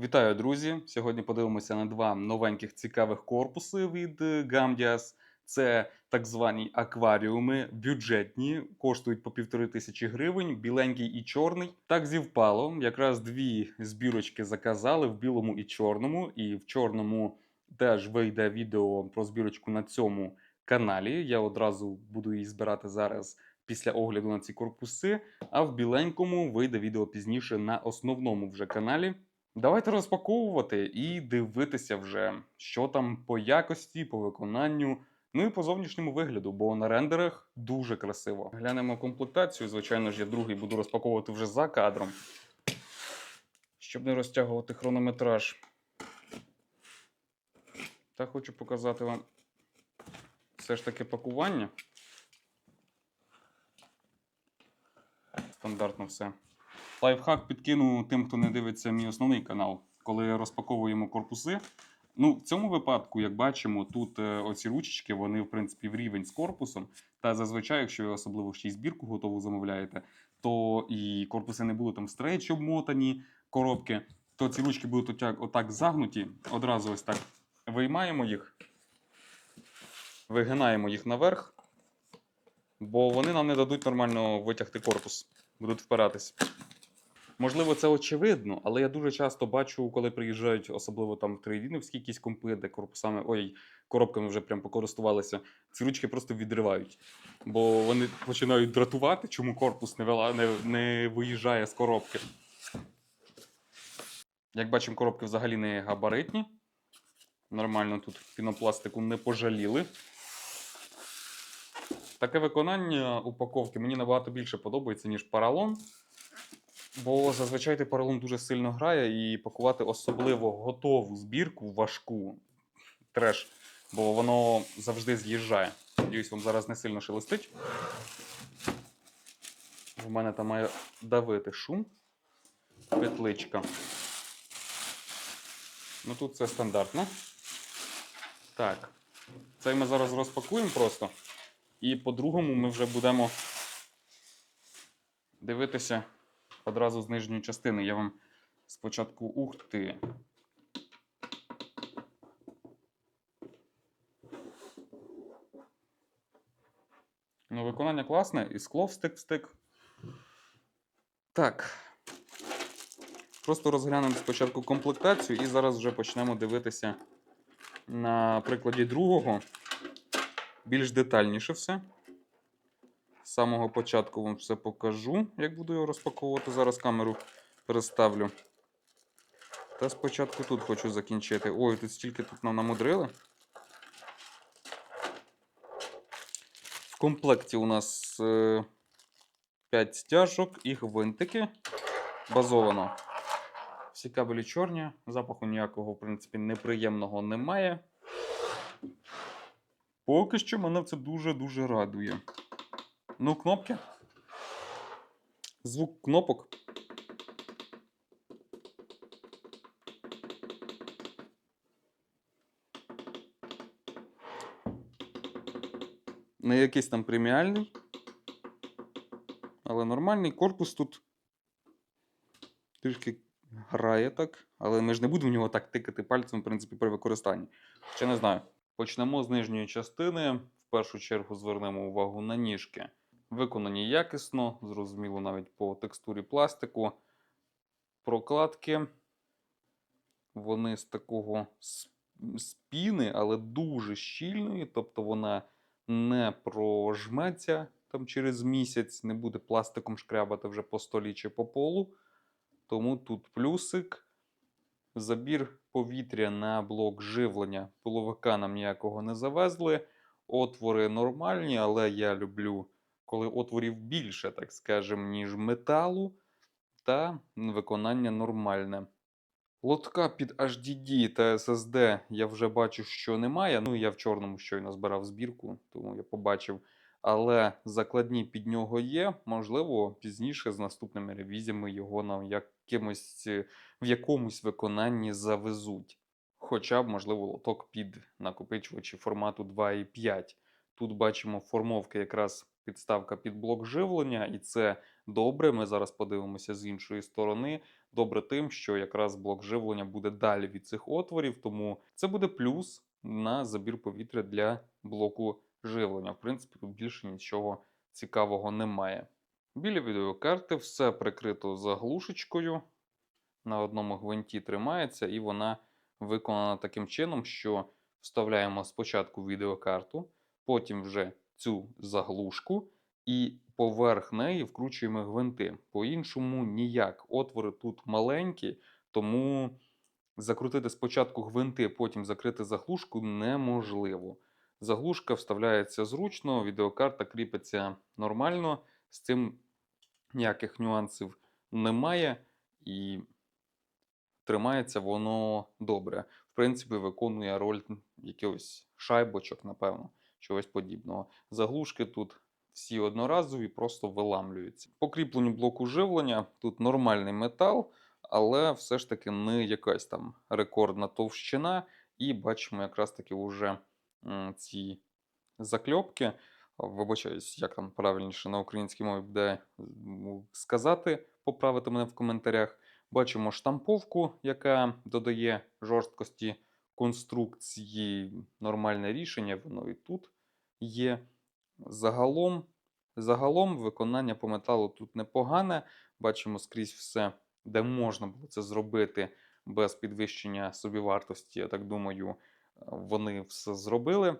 Вітаю, друзі! Сьогодні подивимося на два новеньких цікавих корпуси від е, Gamdias. Це так звані акваріуми, бюджетні, коштують по півтори тисячі гривень, біленький і чорний. Так зівпало. Якраз дві збірочки заказали в білому і чорному. І в чорному теж вийде відео про збірочку на цьому каналі. Я одразу буду її збирати зараз після огляду на ці корпуси. А в біленькому вийде відео пізніше на основному вже каналі. Давайте розпаковувати і дивитися вже, що там по якості, по виконанню, ну і по зовнішньому вигляду, бо на рендерах дуже красиво. Глянемо комплектацію. Звичайно ж, я другий буду розпаковувати вже за кадром, щоб не розтягувати хронометраж. Та хочу показати вам все ж таки пакування. Стандартно все. Лайфхак підкину тим, хто не дивиться мій основний канал, коли розпаковуємо корпуси. Ну, в цьому випадку, як бачимо, тут е, оці ручечки, вони, в принципі, в рівень з корпусом. Та зазвичай, якщо ви особливо ще й збірку готову замовляєте, то і корпуси не будуть там стрейч обмотані коробки, то ці ручки будуть отак, отак загнуті. Одразу ось так виймаємо їх, вигинаємо їх наверх, бо вони нам не дадуть нормально витягти корпус, будуть впиратись. Можливо, це очевидно, але я дуже часто бачу, коли приїжджають, особливо там трейдінівські якісь компи, де корпусами, ой, коробками вже прям покористувалися, ці ручки просто відривають. Бо вони починають дратувати, чому корпус не, вела, не, не виїжджає з коробки. Як бачимо, коробки взагалі не габаритні. Нормально тут пінопластику не пожаліли. Таке виконання упаковки мені набагато більше подобається, ніж паралон. Бо зазвичай ти поролон дуже сильно грає і пакувати особливо готову збірку важку треш, бо воно завжди з'їжджає. Надіюсь, вам зараз не сильно шелестить. В мене там має давити шум. Петличка. Ну тут це стандартно. Так. Цей ми зараз розпакуємо просто. І по-другому ми вже будемо дивитися одразу з нижньої частини. Я вам спочатку ух ти. Ну, виконання класне, і скло встик-встик. Так. Просто розглянемо спочатку комплектацію і зараз вже почнемо дивитися на прикладі другого. Більш детальніше все. З самого початку вам все покажу, як буду його розпаковувати. Зараз камеру переставлю. Та спочатку тут хочу закінчити. Ой, тут стільки тут нам намудрили. В комплекті у нас 5 стяжок і гвинтики. Базовано. Всі кабелі чорні, запаху ніякого, в принципі, неприємного немає. Поки що мене це дуже-дуже радує. Ну, кнопки. Звук кнопок. Не якийсь там преміальний. Але нормальний корпус тут трішки грає так. Але ми ж не будемо в нього так тикати пальцем, в принципі, при використанні. Ще не знаю. Почнемо з нижньої частини. В першу чергу звернемо увагу на ніжки. Виконані якісно, зрозуміло навіть по текстурі пластику. Прокладки. Вони з такого спіни, але дуже щільної. Тобто вона не прожметься там через місяць, не буде пластиком шкрябати вже по столі чи по полу. Тому тут плюсик. Забір повітря на блок живлення. Половика нам ніякого не завезли. Отвори нормальні, але я люблю, коли отворів більше, так скажемо, ніж металу. Та виконання нормальне. Лотка під HDD та SSD я вже бачу, що немає. Ну, я в чорному щойно збирав збірку, тому я побачив. Але закладні під нього є. Можливо, пізніше з наступними ревізіями його нам якимось, е, в якомусь виконанні завезуть. Хоча б, можливо, лоток під накопичувачі формату 2.5. Тут бачимо формовки, якраз підставка під блок живлення, і це добре. Ми зараз подивимося з іншої сторони. Добре тим, що якраз блок живлення буде далі від цих отворів, тому це буде плюс на забір повітря для блоку живлення. В принципі, тут більше нічого цікавого немає. Біля відеокарти все прикрито заглушечкою. На одному гвинті тримається, і вона виконана таким чином, що вставляємо спочатку відеокарту, потім вже цю заглушку, і поверх неї вкручуємо гвинти. По-іншому ніяк. Отвори тут маленькі, тому закрутити спочатку гвинти, потім закрити заглушку неможливо. Заглушка вставляється зручно, відеокарта кріпиться нормально. З цим ніяких нюансів немає. І тримається воно добре. В принципі, виконує роль якихось шайбочок, напевно, чогось подібного. Заглушки тут всі одноразові, просто виламлюються. По кріпленню блоку живлення тут нормальний метал, але все ж таки не якась там рекордна товщина. І бачимо якраз таки вже ці закльопки. Вибачаюсь, як там правильніше на українській мові буде сказати, поправити мене в коментарях. Бачимо штамповку, яка додає жорсткості конструкції. Нормальне рішення, воно і тут є. Загалом, загалом виконання по металу тут непогане. Бачимо скрізь все, де можна було це зробити без підвищення собівартості. Я так думаю, вони все зробили.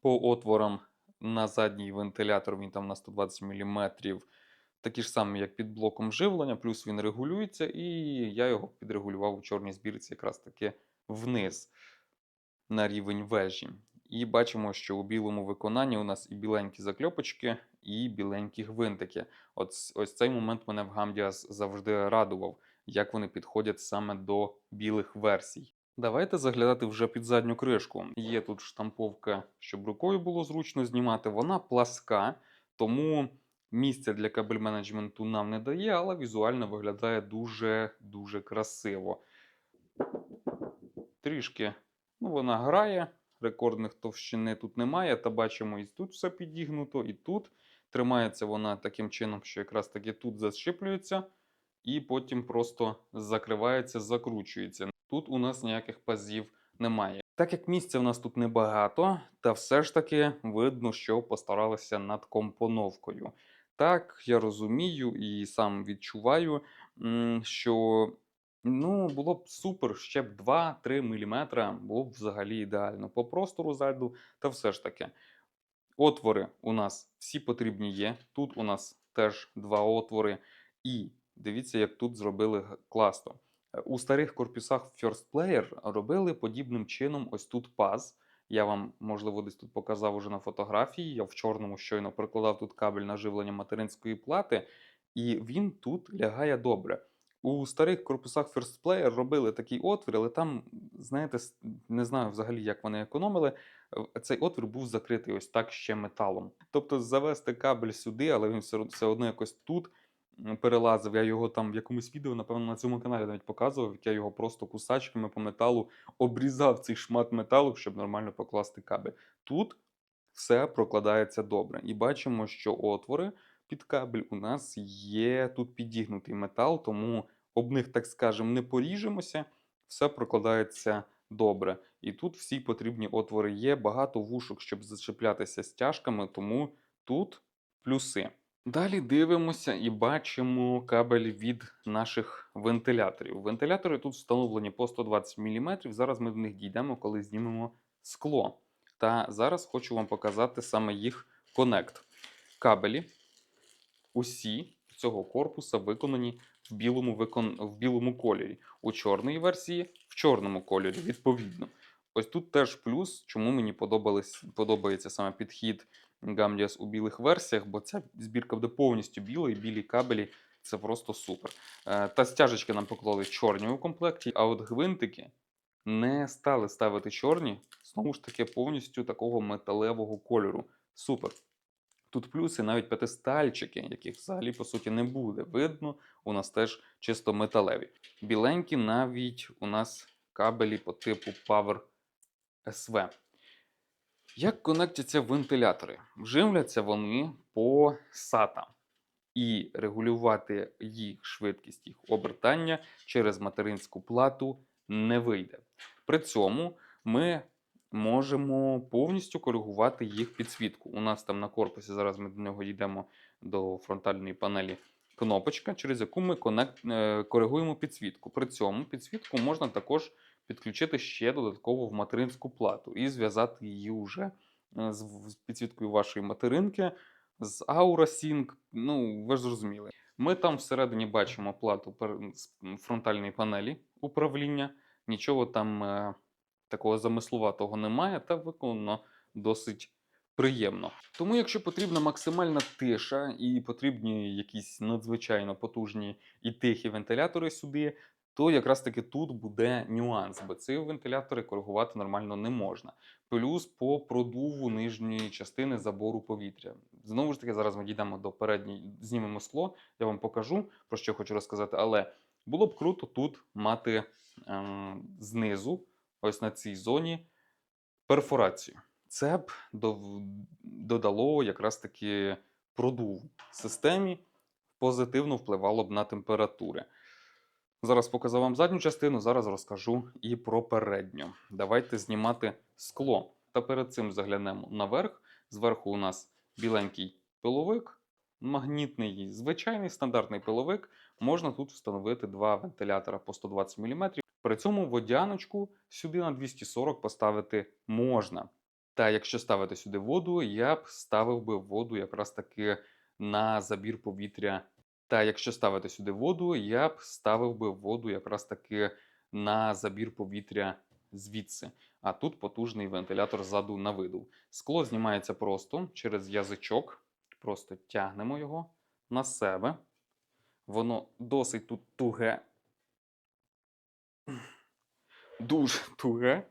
По отворам на задній вентилятор він там на 120 мм. Такі ж самі, як під блоком живлення, плюс він регулюється, і я його підрегулював у чорній збірці якраз таки вниз на рівень вежі. І бачимо, що у білому виконанні у нас і біленькі закльопочки, і біленькі гвинтики. От ось цей момент мене в Gamdias завжди радував, як вони підходять саме до білих версій. Давайте заглядати вже під задню кришку. Є тут штамповка, щоб рукою було зручно знімати. Вона пласка, тому місця для кабель менеджменту нам не дає, але візуально виглядає дуже дуже красиво. Трішки ну, вона грає, рекордних товщини тут немає. Та бачимо, і тут все підігнуто, і тут. Тримається вона таким чином, що якраз таки тут защиплюється, і потім просто закривається, закручується. Тут у нас ніяких пазів немає. Так як місця в нас тут небагато, та все ж таки видно, що постаралися над компоновкою. Так, я розумію і сам відчуваю, що ну, було б супер ще б 2-3 мм, було б взагалі ідеально. По простору зайду, та все ж таки. Отвори у нас всі потрібні є. Тут у нас теж два отвори. І дивіться, як тут зробили класно. Е, У старих корпусах First Player робили подібним чином ось тут паз. Я вам, можливо, десь тут показав уже на фотографії. Я в чорному щойно прикладав тут кабель на живлення материнської плати, і він тут лягає добре. У старих корпусах First Player робили такий отвір, але там, знаєте, не знаю взагалі, як вони економили. е, Цей отвір був закритий ось так ще металом. Тобто завести кабель сюди, але він все, одно якось тут перелазив. Я його там в якомусь відео, напевно, на цьому каналі навіть показував, як я його просто кусачками по металу обрізав цей шмат металу, щоб нормально покласти кабель. Тут все прокладається добре. І бачимо, що отвори під кабель у нас є тут підігнутий метал, тому об них, так скажемо, не поріжемося, все прокладається добре. І тут всі потрібні отвори є, багато вушок, щоб зачеплятися стяжками, тому тут плюси. Далі дивимося і бачимо кабель від наших вентиляторів. Вентилятори тут встановлені по 120 мм. Зараз ми до них дійдемо, коли знімемо скло. Та зараз хочу вам показати саме їх конект. Кабелі усі цього корпуса виконані в білому, викон... в білому кольорі. У чорній версії в чорному кольорі, відповідно. Ось тут теж плюс, чому мені подобались, подобається саме підхід Gamdias у білих версіях, бо ця збірка буде повністю біла і білі кабелі це просто супер. Е, Та стяжечки нам поклали чорні у комплекті, а от гвинтики не стали ставити чорні, знову ж таки, повністю такого металевого кольору. Супер. Тут плюси навіть п'ятистальчики, яких взагалі по суті не буде. Видно, у нас теж чисто металеві. Біленькі навіть у нас кабелі по типу Power SV. Як конектяться вентилятори? Живляться вони по SATA. і регулювати їх швидкість, їх обертання через материнську плату не вийде. При цьому ми можемо повністю коригувати їх підсвітку. У нас там на корпусі, зараз ми до нього йдемо до фронтальної панелі, кнопочка, через яку ми конект, е, коригуємо підсвітку. При цьому підсвітку можна також підключити ще додатково в материнську плату і зв'язати її вже е, з підсвіткою вашої материнки, з AuraSync. Ну, ви ж зрозуміли. Ми там всередині бачимо плату з фронтальної панелі управління. Нічого там е, такого замислуватого немає, та виконано досить приємно. Тому, якщо потрібна максимальна тиша і потрібні якісь надзвичайно потужні і тихі вентилятори сюди, то якраз таки тут буде нюанс, бо ці вентилятори коригувати нормально не можна. Плюс по продуву нижньої частини забору повітря. Знову ж таки, зараз ми дійдемо до передньої, знімемо скло, я вам покажу, про що хочу розказати. Але було б круто тут мати ем, знизу, ось на цій зоні, перфорацію. Це б додало якраз таки продув системі, позитивно впливало б на температури. Зараз показав вам задню частину, зараз розкажу і про передню. Давайте знімати скло. Та перед цим заглянемо наверх. Зверху у нас біленький пиловик, магнітний, звичайний стандартний пиловик. Можна тут встановити два вентилятора по 120 мм. При цьому водяночку сюди на 240 поставити можна. Та якщо ставити сюди воду, я б ставив би воду якраз таки на забір повітря. Та якщо ставити сюди воду, я б ставив би воду якраз таки на забір повітря звідси. А тут потужний вентилятор ззаду на виду. Скло знімається просто через язичок. Просто тягнемо його на себе. Воно досить тут туге. Дуже туге.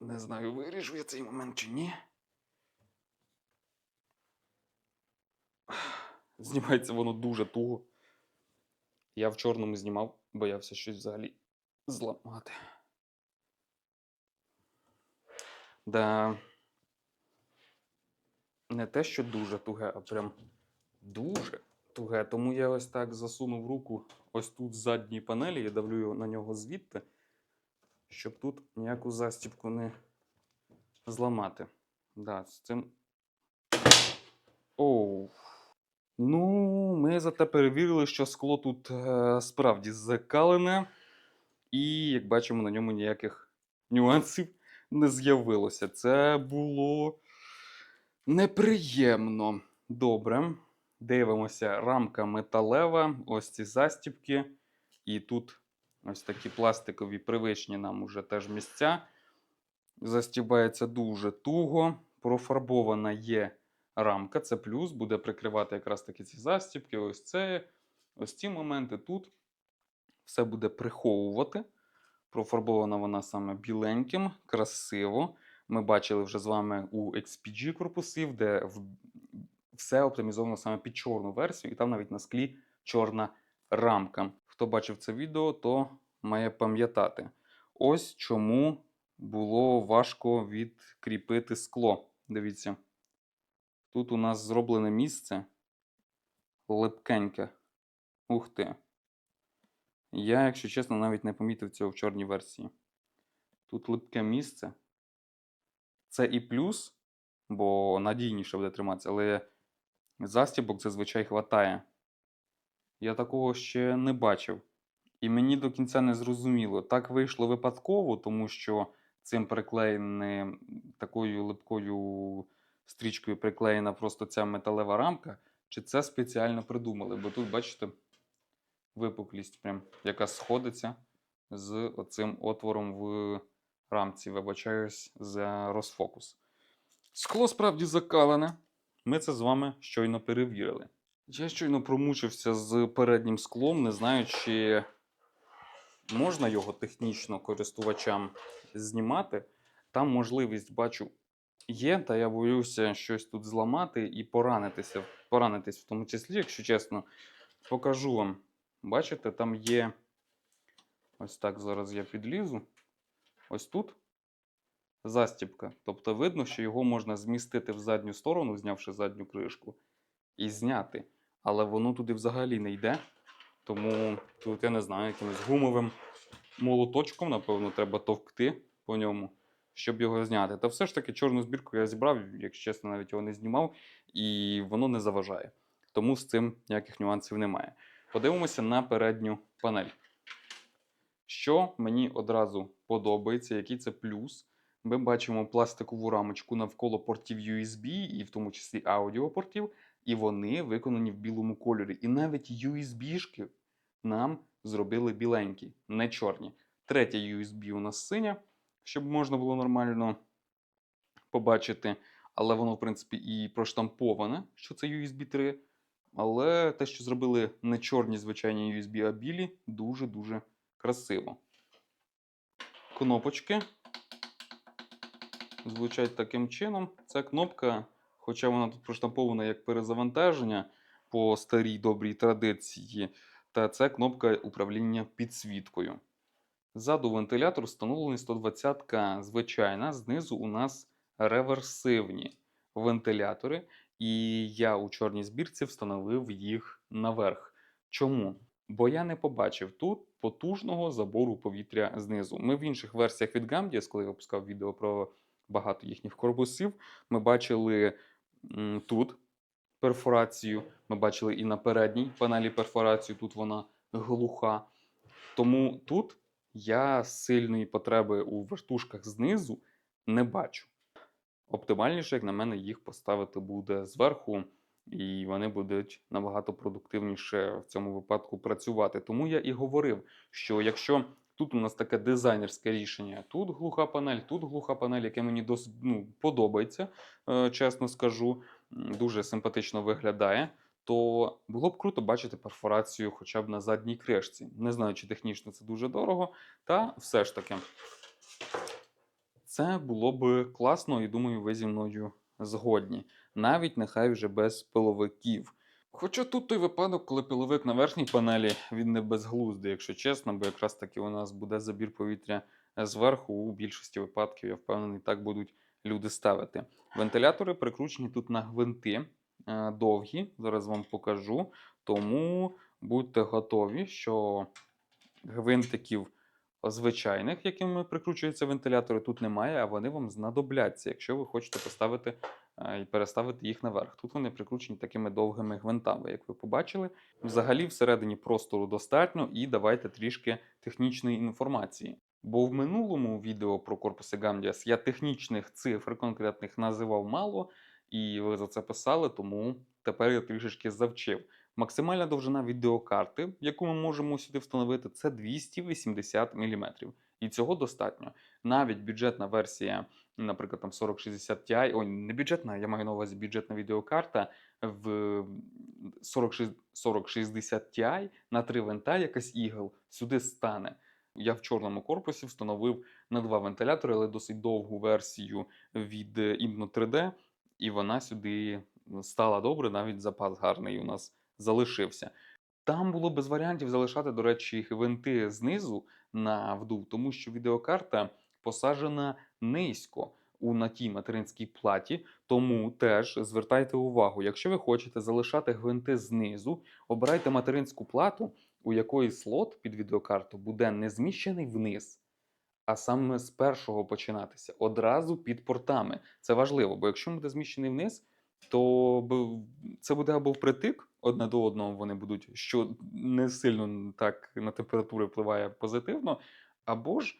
Не знаю, виріжу я цей момент чи ні. Знімається воно дуже туго. Я в чорному знімав, боявся щось взагалі зламати. Да. Не те, що дуже туге, а прям дуже туге. Тому я ось так засунув руку ось тут з задньої панелі і давлю на нього звідти, щоб тут ніяку застібку не зламати. Да, з цим. Оу. Ну, ми зате перевірили, що скло тут е, справді закалене, і, як бачимо, на ньому ніяких нюансів не з'явилося. Це було неприємно. Добре. Дивимося, рамка металева, ось ці застібки. І тут ось такі пластикові привичні нам уже теж місця. Застібається дуже туго. Профарбована є рамка, це плюс, буде прикривати якраз таки ці застібки. Ось це, ось ці моменти тут. Все буде приховувати. Профарбована вона саме біленьким, красиво. Ми бачили вже з вами у XPG корпусів, де в- все оптимізовано саме під чорну версію, і там навіть на склі чорна рамка. Хто бачив це відео, то має пам'ятати. Ось чому було важко відкріпити скло. Дивіться. Тут у нас зроблене місце липкеньке. Ух ти. Я, якщо чесно, навіть не помітив цього в чорній версії. Тут липке місце. Це і плюс, бо надійніше буде триматися, але застібок зазвичай хватає. Я такого ще не бачив. І мені до кінця не зрозуміло. Так вийшло випадково, тому що цим приклеєне такою липкою стрічкою приклеєна просто ця металева рамка, чи це спеціально придумали? Бо тут, бачите, випуклість, прям, яка сходиться з оцим отвором в рамці. Вибачаюсь за розфокус. Скло справді закалене. Ми це з вами щойно перевірили. Я щойно промучився з переднім склом, не знаю, чи можна його технічно користувачам знімати. Там можливість, бачу, є, та я боюся щось тут зламати і поранитися. Поранитись в тому числі, якщо чесно, покажу вам. Бачите, там є. Ось так зараз я підлізу. Ось тут застібка. Тобто видно, що його можна змістити в задню сторону, знявши задню кришку, і зняти. Але воно туди взагалі не йде. Тому тут я не знаю, якимось гумовим молоточком, напевно, треба товкти по ньому, щоб його зняти. Та все ж таки чорну збірку я зібрав, якщо чесно, навіть його не знімав, і воно не заважає. Тому з цим ніяких нюансів немає. Подивимося на передню панель. Що мені одразу подобається, який це плюс. Ми бачимо пластикову рамочку навколо портів USB, і в тому числі аудіопортів, і вони виконані в білому кольорі. І навіть USB-шки нам зробили біленькі, не чорні. Третя USB у нас синя, щоб можна було нормально побачити. Але воно, в принципі, і проштамповане, що це USB 3. Але те, що зробили не чорні звичайні USB, а білі, дуже-дуже красиво. Кнопочки звучать таким чином. Ця кнопка, хоча вона тут проштампована як перезавантаження по старій добрій традиції, та це кнопка управління підсвіткою. Ззаду вентилятор встановлений 120 звичайна, знизу у нас реверсивні вентилятори, і я у чорній збірці встановив їх наверх. Чому? Бо я не побачив тут потужного забору повітря знизу. Ми в інших версіях від Gamdias, коли я випускав відео про багато їхніх корпусів, ми бачили тут перфорацію, ми бачили і на передній панелі перфорацію, тут вона глуха. Тому тут я сильної потреби у вертушках знизу не бачу. Оптимальніше, як на мене, їх поставити буде зверху, і вони будуть набагато продуктивніше в цьому випадку працювати. Тому я і говорив, що якщо тут у нас таке дизайнерське рішення, тут глуха панель, тут глуха панель, яке мені досить ну, подобається, е, чесно скажу, дуже симпатично виглядає. То було б круто бачити перфорацію хоча б на задній кришці. Не знаю, чи технічно це дуже дорого, та все ж таки. Це було б класно, і думаю, ви зі мною згодні. Навіть нехай вже без пиловиків. Хоча тут той випадок, коли пиловик на верхній панелі, він не безглуздий, якщо чесно, бо якраз таки у нас буде забір повітря зверху. У більшості випадків, я впевнений, так будуть люди ставити. Вентилятори прикручені тут на гвинти е, довгі. Зараз вам покажу. Тому будьте готові, що гвинтиків звичайних, якими прикручуються вентилятори, тут немає, а вони вам знадобляться, якщо ви хочете поставити е, і переставити їх наверх. Тут вони прикручені такими довгими гвинтами, як ви побачили. Взагалі, всередині простору достатньо, і давайте трішки технічної інформації. Бо в минулому відео про корпуси Gamdias я технічних цифр конкретних називав мало, і ви за це писали, тому тепер я трішечки завчив. Максимальна довжина відеокарти, яку ми можемо сюди встановити, це 280 мм. І цього достатньо. Навіть бюджетна версія, наприклад, там 4060 Ti, ой, не бюджетна, я маю на увазі бюджетна відеокарта в 40, 4060 Ti на три винта, якась Eagle, сюди стане. Я в чорному корпусі встановив на два вентилятори, але досить довгу версію від Ібно 3D, і вона сюди стала добре, навіть запас гарний у нас залишився. Там було без варіантів залишати, до речі, гвинти знизу на вдув, тому що відеокарта посаджена низько у на тій материнській платі. Тому теж звертайте увагу, якщо ви хочете залишати гвинти знизу, обирайте материнську плату, у якої слот під відеокарту буде не зміщений вниз, а саме з першого починатися, одразу під портами. Це важливо, бо якщо буде зміщений вниз, то це буде або впритик одне до одного вони будуть, що не сильно так на температуру впливає позитивно, або ж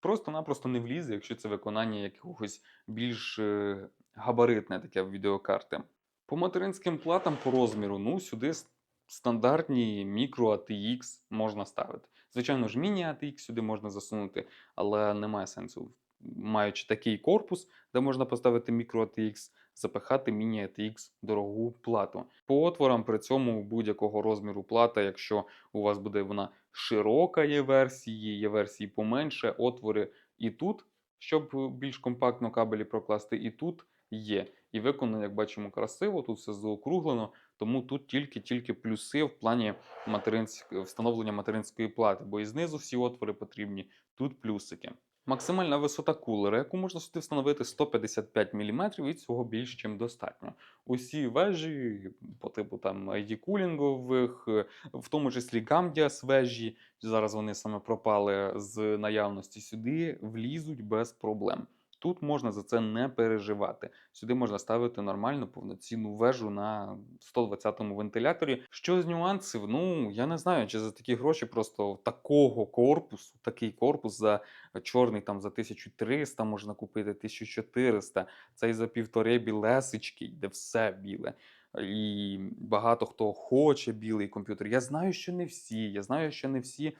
просто-напросто не влізе, якщо це виконання якогось більш е, габаритне таке відеокарти. По материнським платам по розміру, ну сюди стандартні мікро ATX можна ставити. Звичайно ж, міні ATX сюди можна засунути, але немає сенсу, маючи такий корпус, де можна поставити мікро ATX, запихати міні ATX дорогу плату. По отворам при цьому будь-якого розміру плата, якщо у вас буде вона широка, є версії, є версії поменше, отвори і тут, щоб більш компактно кабелі прокласти, і тут є. І виконано, як бачимо, красиво, тут все заокруглено, тому тут тільки-тільки плюси в плані материнськ... встановлення материнської плати, бо і знизу всі отвори потрібні, тут плюсики. Максимальна висота кулера, яку можна сюди встановити 155 мм, і цього більш чим достатньо. Усі вежі по типу там ID кулінгових, в тому числі Гамдіас вежі, зараз вони саме пропали з наявності сюди, влізуть без проблем. Тут можна за це не переживати. Сюди можна ставити нормальну повноцінну вежу на 120-му вентиляторі. Що з нюансів? Ну я не знаю, чи за такі гроші просто такого корпусу, такий корпус за чорний там за 1300 можна купити 1400. Цей за півтори білесечки, де все біле. І багато хто хоче білий комп'ютер. Я знаю, що не всі. Я знаю, що не всі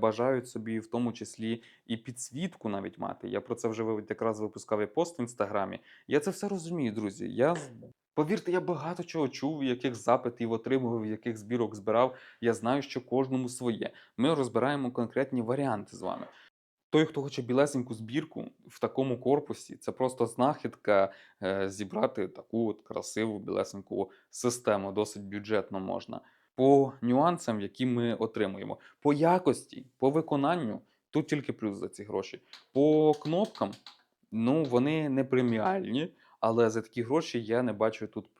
бажають собі, в тому числі, і підсвітку навіть мати. Я про це вже якраз випускав і пост в інстаграмі. Я це все розумію, друзі. Я повірте, я багато чого чув, яких запитів отримував, яких збірок збирав. Я знаю, що кожному своє. Ми розбираємо конкретні варіанти з вами. Той, хто хоче білесеньку збірку в такому корпусі, це просто знахідка е, зібрати таку от красиву білесеньку систему, досить бюджетно можна. По нюансам, які ми отримуємо, по якості, по виконанню, тут тільки плюс за ці гроші. По кнопкам, ну вони не преміальні, але за такі гроші я не бачу тут,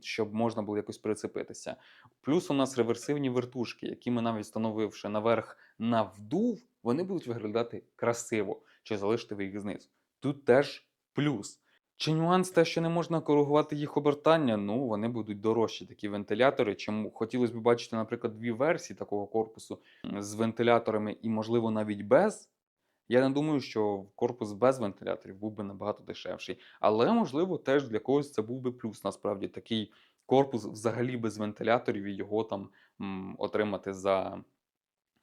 щоб можна було якось прицепитися. Плюс у нас реверсивні вертушки, які ми навіть встановивши наверх на вдув, вони будуть виглядати красиво, чи залишити ви їх знизу. Тут теж плюс. Чи нюанс те, що не можна коригувати їх обертання? Ну, вони будуть дорожчі, такі вентилятори. Чому хотілося б бачити, наприклад, дві версії такого корпусу з вентиляторами і, можливо, навіть без. Я не думаю, що корпус без вентиляторів був би набагато дешевший. Але, можливо, теж для когось це був би плюс. Насправді такий корпус взагалі без вентиляторів і його там м, отримати за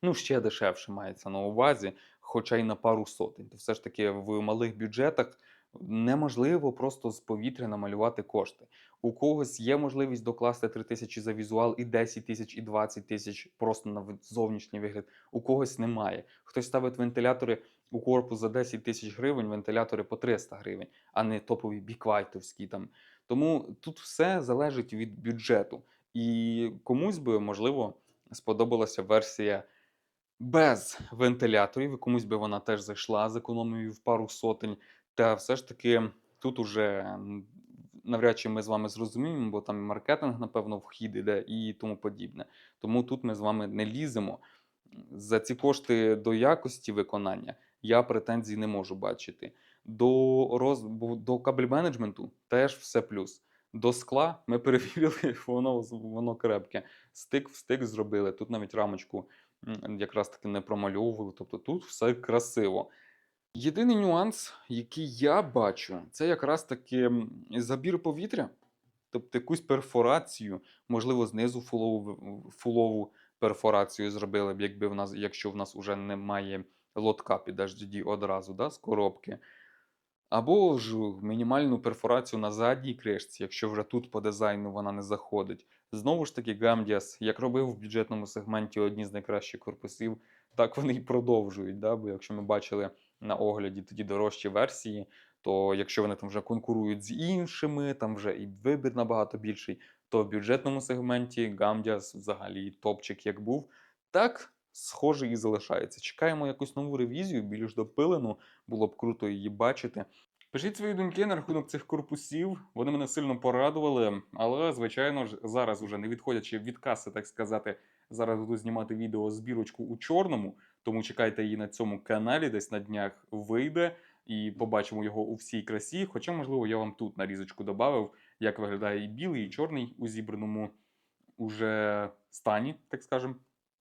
ну, ще дешевше мається на увазі, хоча й на пару сотень. То все ж таки в малих бюджетах неможливо просто з повітря намалювати кошти. У когось є можливість докласти 3 тисячі за візуал і 10 тисяч, і 20 тисяч просто на зовнішній вигляд. У когось немає. Хтось ставить вентилятори у корпус за 10 тисяч гривень, вентилятори по 300 гривень, а не топові біквайтовські там. Тому тут все залежить від бюджету. І комусь би, можливо, сподобалася версія без вентиляторів, комусь би вона теж зайшла з економією в пару сотень. Та все ж таки тут уже навряд чи ми з вами зрозуміємо, бо там маркетинг, напевно, вхід іде і тому подібне. Тому тут ми з вами не ліземо. За ці кошти до якості виконання я претензій не можу бачити. До, роз... до кабель менеджменту теж все плюс. До скла ми перевірили, воно, воно крепке. Стик в стик зробили. Тут навіть рамочку якраз таки не промальовували. Тобто тут все красиво. Єдиний нюанс, який я бачу, це якраз таки забір повітря, тобто якусь перфорацію, можливо, знизу фулову, фулову перфорацію зробили б, якби в нас, якщо в нас вже немає лотка під HDD одразу, да, з коробки. Або ж мінімальну перфорацію на задній кришці, якщо вже тут по дизайну вона не заходить. Знову ж таки, Gamdias, як робив в бюджетному сегменті одні з найкращих корпусів, так вони і продовжують. Да? Бо якщо ми бачили на огляді тоді дорожчі версії, то якщо вони там вже конкурують з іншими, там вже і вибір набагато більший, то в бюджетному сегменті Gamdias взагалі топчик як був, так схоже і залишається. Чекаємо якусь нову ревізію, більш допилену, було б круто її бачити. Пишіть свої думки на рахунок цих корпусів. Вони мене сильно порадували. Але, звичайно ж, зараз уже не відходячи від каси, так сказати, зараз буду знімати відео збірочку у чорному. Тому чекайте її на цьому каналі, десь на днях вийде і побачимо його у всій красі. Хоча, можливо, я вам тут нарізочку додав, як виглядає і білий, і чорний у зібраному уже стані, так скажемо.